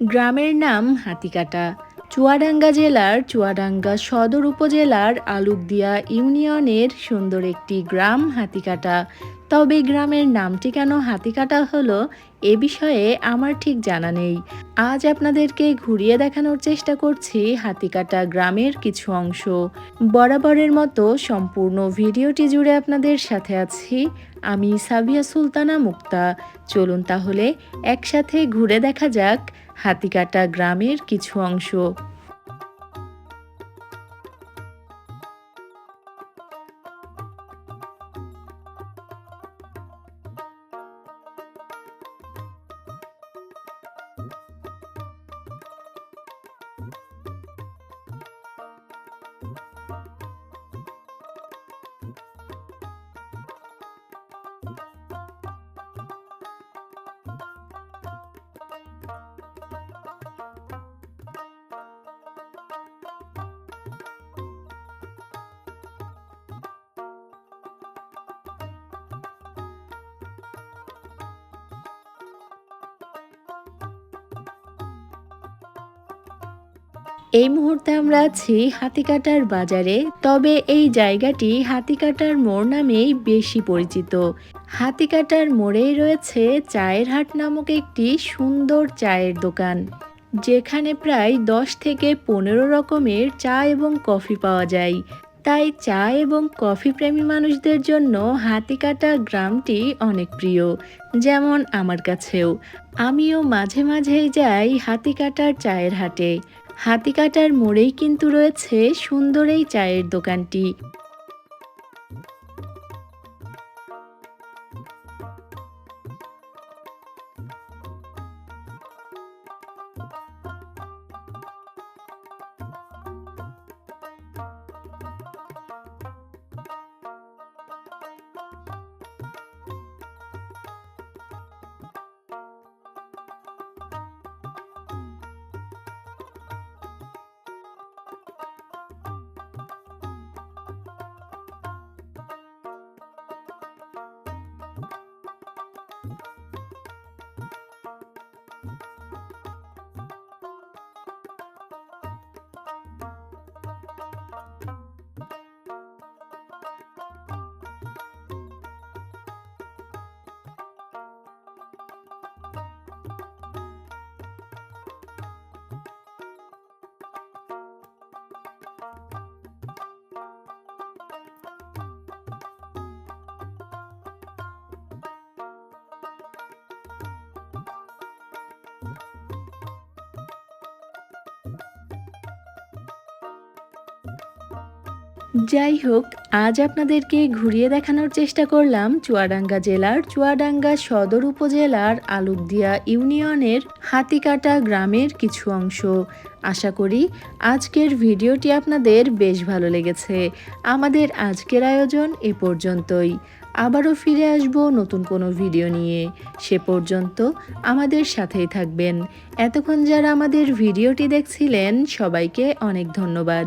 গ্রামের নাম হাতিকাটা। চুয়াডাঙ্গা জেলার চুয়াডাঙ্গা সদর উপজেলার আলুকদিয়া ইউনিয়নের সুন্দর একটি গ্রাম হাতিকাটা। তবে গ্রামের নামটি কেন হাতিকাটা হলো এ বিষয়ে আমার ঠিক জানা নেই। আজ আপনাদেরকে ঘুরিয়ে দেখানোর চেষ্টা করছি হাতিকাটা গ্রামের কিছু অংশ। বরাবরের মতো সম্পূর্ণ ভিডিওটি জুড়ে আপনাদের সাথে আছি আমি সাবিয়া সুলতানা মুক্তা। চলুন তাহলে একসাথে ঘুরে দেখা যাক হাতিকাটা গ্রামের কিছু অংশ। এই মুহূর্তে আমরা আছি হাতিকাটার বাজারে, তবে এই জায়গাটি হাতিকাটার মোড় নামেই বেশি পরিচিত। হাতিকাটার মোড়েই রয়েছে চায়ের হাট নামক একটি সুন্দর চায়ের দোকান, যেখানে প্রায় দশ থেকে পনেরো রকমের চা এবং কফি পাওয়া যায়। তাই চা এবং কফি প্রেমী মানুষদের জন্য হাতিকাটা গ্রামটি অনেক প্রিয়, যেমন আমার কাছেও। আমিও মাঝে মাঝেই যাই হাতিকাটার চায়ের হাটে। হাতিকাটার মোড়েই কিন্তু রয়েছে সুন্দর এই চায়ের দোকানটি। যাই হোক, আজ আপনাদেরকে ঘুরিয়ে দেখানোর চেষ্টা করলাম চুয়াডাঙ্গা জেলার চুয়াডাঙ্গা সদর উপজেলার আলুকদিয়া ইউনিয়নের হাতিকাটা গ্রামের কিছু অংশ। আশা করি আজকের ভিডিওটি আপনাদের বেশ ভালো লেগেছে। আমাদের আজকের আয়োজন এ পর্যন্তই। আবারও ফিরে আসব নতুন কোনো ভিডিও নিয়ে। সে পর্যন্ত আমাদের সাথেই থাকবেন। এতক্ষণ যারা আমাদের ভিডিওটি দেখছিলেন, সবাইকে অনেক ধন্যবাদ।